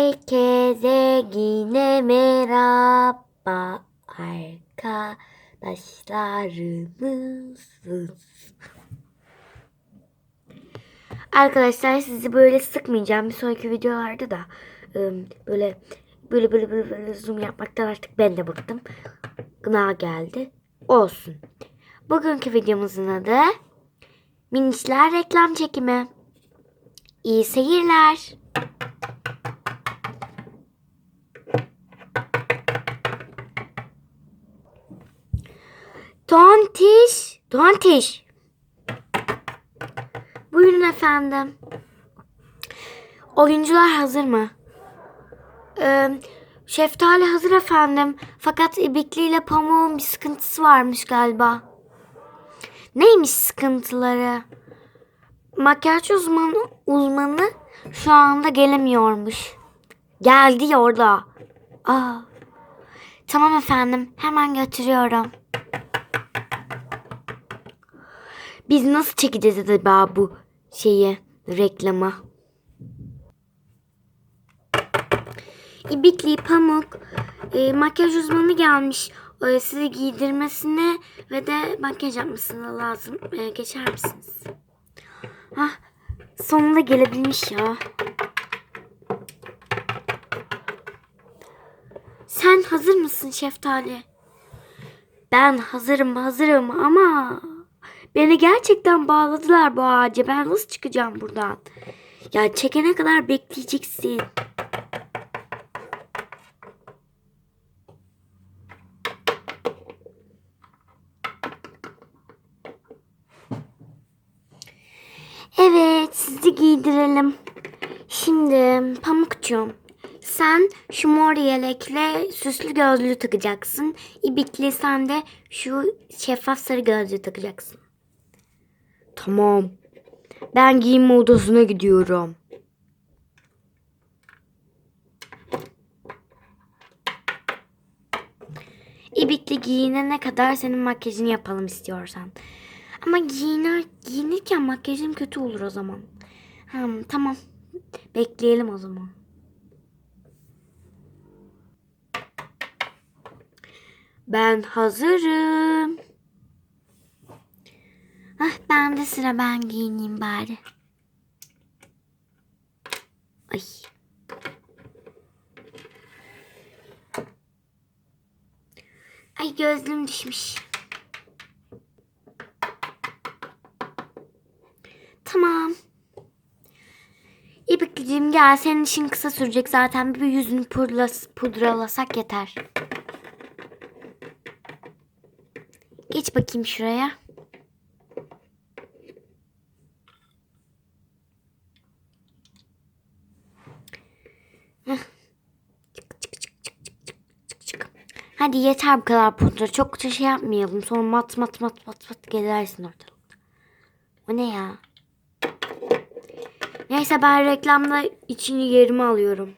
Herkese yine merhaba arkadaşlarımız. Arkadaşlar sizi böyle sıkmayacağım. Bir sonraki videolarda da ım, böyle böyle böyle böyle, böyle zoom yapmaktan artık ben de bıktım. Gına geldi. Olsun. Bugünkü videomuzun adı Minişler reklam çekimi. İyi seyirler. Tontiş, tontiş. Buyurun efendim. Oyuncular hazır mı? Ee, şeftali hazır efendim. Fakat İbikli ile Pamuk'un bir sıkıntısı varmış galiba. Neymiş sıkıntıları? Makyaj uzmanı, uzmanı şu anda gelemiyormuş. Geldi ya orada. Aa. Tamam efendim. Hemen götürüyorum. Biz nasıl çekeceğiz acaba bu şeyi, reklamı? İbikli Pamuk e, makyaj uzmanı gelmiş. E, size giydirmesine ve de makyaj yapmasına lazım. E, geçer misiniz? Hah, sonunda gelebilmiş ya. Sen hazır mısın Şeftali? Ben hazırım hazırım ama beni gerçekten bağladılar bu ağaca. Ben nasıl çıkacağım buradan? Ya çekene kadar bekleyeceksin. Evet, sizi giydirelim. Şimdi Pamukcuğum, sen şu mor yelekle süslü gözlüğü takacaksın. İbikli sen de şu şeffaf sarı gözlüğü takacaksın. Tamam. Ben giyinme odasına gidiyorum. İbikli giyinene kadar senin makyajını yapalım istiyorsan. Ama giyiner, giyinirken makyajım kötü olur o zaman. Hmm, tamam. Bekleyelim o zaman. Ben hazırım. Ah, ben de sıra ben giyineyim bari. Ay. Ay gözlüğüm düşmüş. Tamam. İpekciğim gel senin işin kısa sürecek zaten. Bir yüzünü pudras, pudralasak yeter. Geç bakayım şuraya. Heh. Çık, çık, çık, çık, çık, çık, çık, çık. Hadi yeter bu kadar pudra. Çok da şey yapmayalım. Sonra mat mat mat mat mat gezersin ortalıkta. O ne ya? Neyse ben reklamda içini yerime alıyorum.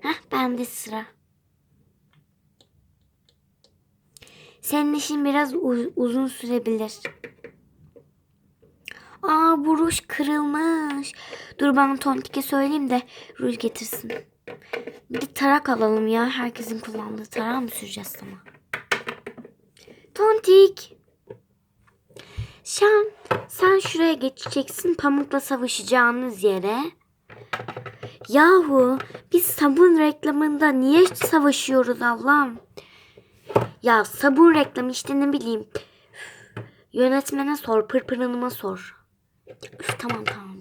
Heh bende sıra. Senin işin biraz u- uzun sürebilir. Aa bu ruj kırılmış. Dur bana Tontik'e söyleyeyim de ruj getirsin. Bir tarak alalım ya. Herkesin kullandığı tarağı mı süreceğiz sana? Tontik. Sen, sen şuraya geçeceksin pamukla savaşacağınız yere. Yahu biz sabun reklamında niye savaşıyoruz Allah'ım? Ya sabun reklamı işte ne bileyim. Yönetmene sor, Pırpır Hanım'a sor. Üf, tamam tamam.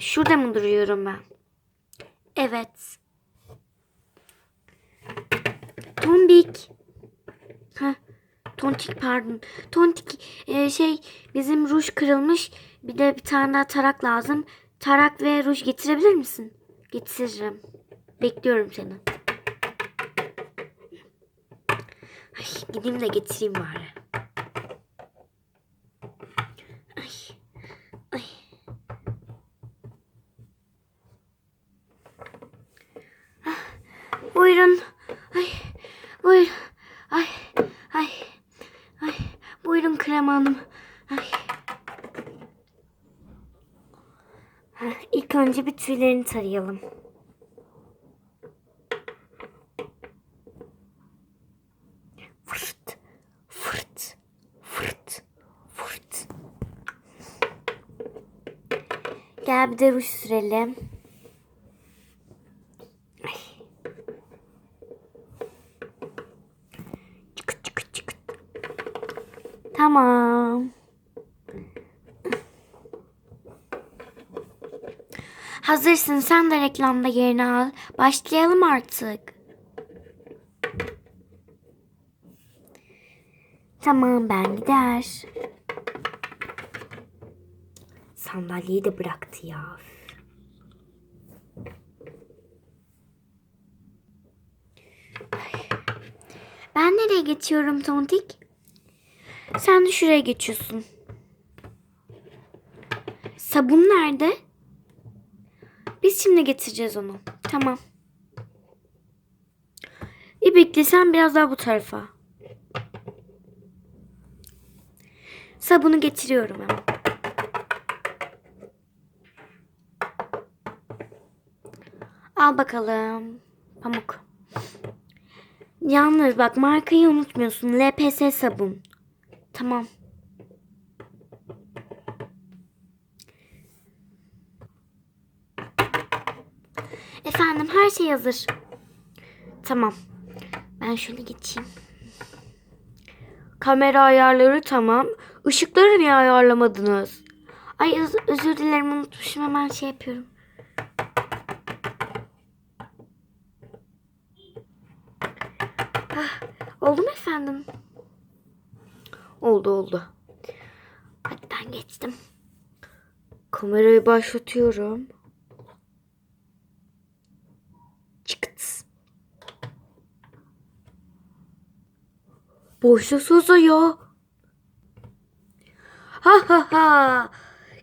Şurada mı duruyorum ben? Evet. Tombik. Heh. Tontik pardon. Tontik e, şey bizim ruj kırılmış. Bir de bir tane daha tarak lazım. Tarak ve ruj getirebilir misin? Getiririm. Bekliyorum seni. Ay, gideyim de getireyim bari. Buyurun. Ay. Buyurun. Ay. Ay. Ay. Buyurun Krem Hanım. Ay. Heh, İlk önce bir tüylerini tarayalım. Fırt, fırt, fırt, fırt. Gel bir de ruj sürelim. Ay. Çıkıt çıkıt çıkıt. Tamam. Hazırsın sen de reklamda yerini al. Başlayalım artık. Tamam ben gider. Sandalyeyi de bıraktı ya. Ben nereye geçiyorum Tontik? Sen de şuraya geçiyorsun. Sabun nerede? Biz şimdi getireceğiz onu. Tamam. İbikli sen biraz daha bu tarafa. Sabunu getiriyorum hemen. Al bakalım. Pamuk. Yalnız bak markayı unutmuyorsun. LPS sabun. Tamam. Efendim her şey hazır. Tamam. Ben şöyle geçeyim. Kamera ayarları tamam. Işıkları niye ayarlamadınız? Ay öz- özür dilerim unutmuşum hemen şey yapıyorum. Ah, oldu mu efendim? Oldu oldu. Ben geçtim. Kamerayı başlatıyorum. Çıkıt. Boşlasana ya. Ha ha ha.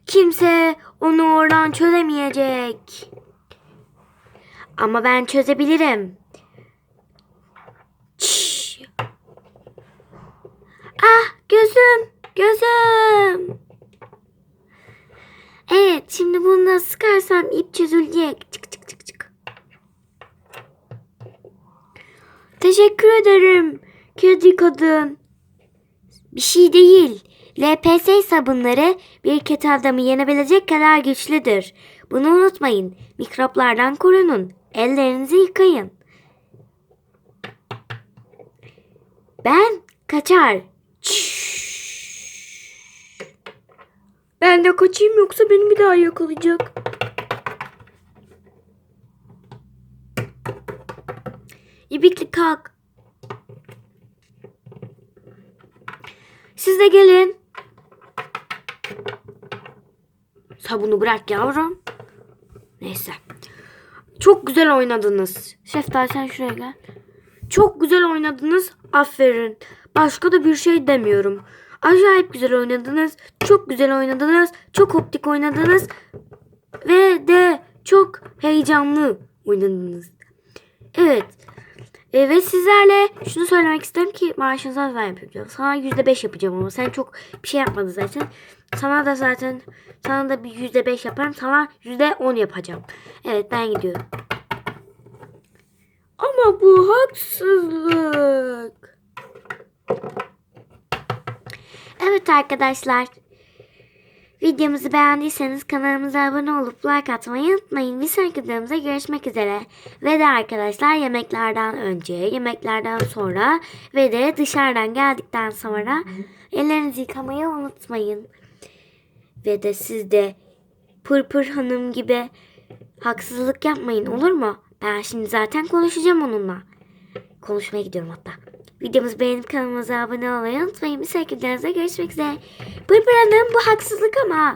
Kimse onu oradan çözemeyecek. Ama ben çözebilirim. Çş. Ah gözüm, gözüm. Evet, şimdi bunu da sıkarsam ip çözülecek. Çık çık çık çık. Teşekkür ederim kedi kadın. Bir şey değil. LPS sabunları bir kötü adamı yenebilecek kadar güçlüdür. Bunu unutmayın. Mikroplardan korunun. Ellerinizi yıkayın. Ben kaçar. Ben de kaçayım yoksa beni bir daha yakalayacak. İbikli kalk. Siz de gelin. Sabunu bırak yavrum. Neyse. Çok güzel oynadınız. Şeftali sen şuraya gel. Çok güzel oynadınız. Aferin. Başka da bir şey demiyorum. Acayip güzel oynadınız. Çok güzel oynadınız. Çok optik oynadınız. Ve de çok heyecanlı oynadınız. Evet. E, ve sizlerle şunu söylemek isterim ki maaşınızdan ben yapacağım. Sana yüzde beş yapacağım ama sen çok bir şey yapmadın zaten. Sana da zaten sana da bir yüzde beş yaparım. Sana yüzde on yapacağım. Evet ben gidiyorum. Ama bu haksızlık. Evet arkadaşlar. Videomuzu beğendiyseniz kanalımıza abone olup like atmayı unutmayın. Bir sonraki videomuzda görüşmek üzere. Ve de arkadaşlar yemeklerden önce, yemeklerden sonra ve de dışarıdan geldikten sonra ellerinizi yıkamayı unutmayın. Ve de siz de Pırpır Hanım gibi haksızlık yapmayın olur mu? Ben şimdi zaten konuşacağım onunla. Konuşmaya gidiyorum hatta. Videomuzu beğenip kanalımıza abone olmayı unutmayın. Bir sonraki videomuzda görüşmek üzere. Pırpır Hanım bu haksızlık ama.